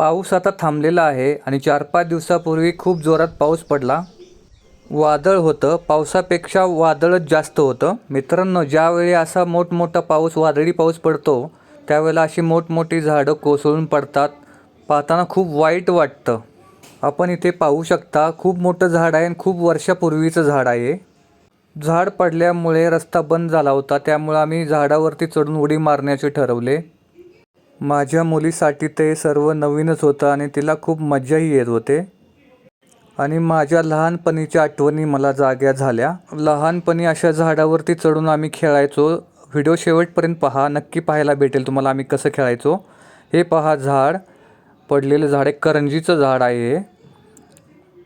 पाऊस आता थांबलेला आहे आणि चार पाच दिवसापूर्वी खूप जोरात पाऊस पडला. वादळ होतं. पावसापेक्षा वादळच जास्त होतं. मित्रांनो ज्यावेळी असा मोठमोठा पाऊस वादळी पाऊस पडतो त्यावेळेला अशी मोठमोठी झाडं कोसळून पडतात. पाहताना खूप वाईट वाटतं. आपण इथे पाहू शकता खूप मोठं झाड आहे आणि खूप वर्षापूर्वीचं झाड आहे. झाड पडल्यामुळे रस्ता बंद झाला होता. त्यामुळे आम्ही झाडावरती चढून उडी मारण्याचे ठरवले. माझ्या मुलीसाठी ते सर्व नवीनच होतं आणि तिला खूप मज्जाही येत होते. आणि माझ्या लहानपणीच्या आठवणी मला जाग्या झाल्या. लहानपणी अशा झाडावरती चढून आम्ही खेळायचो. व्हिडिओ शेवटपर्यंत पहा. नक्की पाहायला भेटेल तुम्हाला आम्ही कसं खेळायचो. हे पहा झाड. पडलेलं झाड एक करंजीचं झाड आहे हे.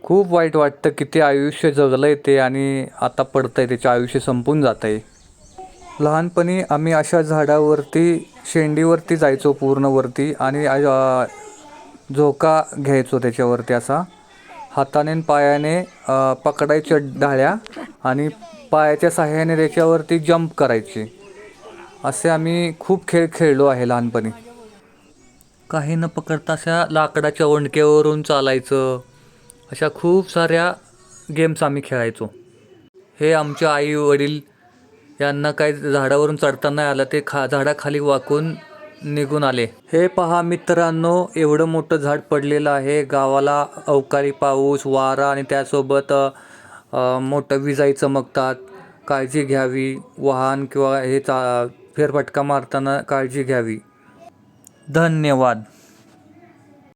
खूप वाईट वाटतं किती आयुष्य जगलं आहे ते आणि आता पडतं आहे त्याचे आयुष्य संपून जात आहे लहानपणी आम्ही अशा झाडावरती शेंडीवरती जायचो पूर्ण वरती आणि झोका घ्यायचो त्याच्यावरती असा. हाताने पायाने पकडायच्या डाळ्या आणि पायाच्या सहाय्याने त्याच्यावरती जंप करायचे. असे आम्ही खूप खेळ खेळलो आहे लहानपणी. काही न पकडता अशा लाकडाच्या ओंडक्यावरून चालायचं. अशा खूप साऱ्या गेम्स आम्ही खेळायचो. हे आमच्या आई वडील यांना काही झाडावरून चढताना नाही आलं ते खा झाडाखाली वाकून निघून आले. हे पहा मित्रांनो एवढं मोठं झाड पडलेलं आहे. गावाला अवकाळी पाऊस वारा आणि त्यासोबत मोठं विजाई चमकतात. काळजी घ्यावी. वाहन किंवा हे चा फेरफटका मारताना काळजी घ्यावी. धन्यवाद.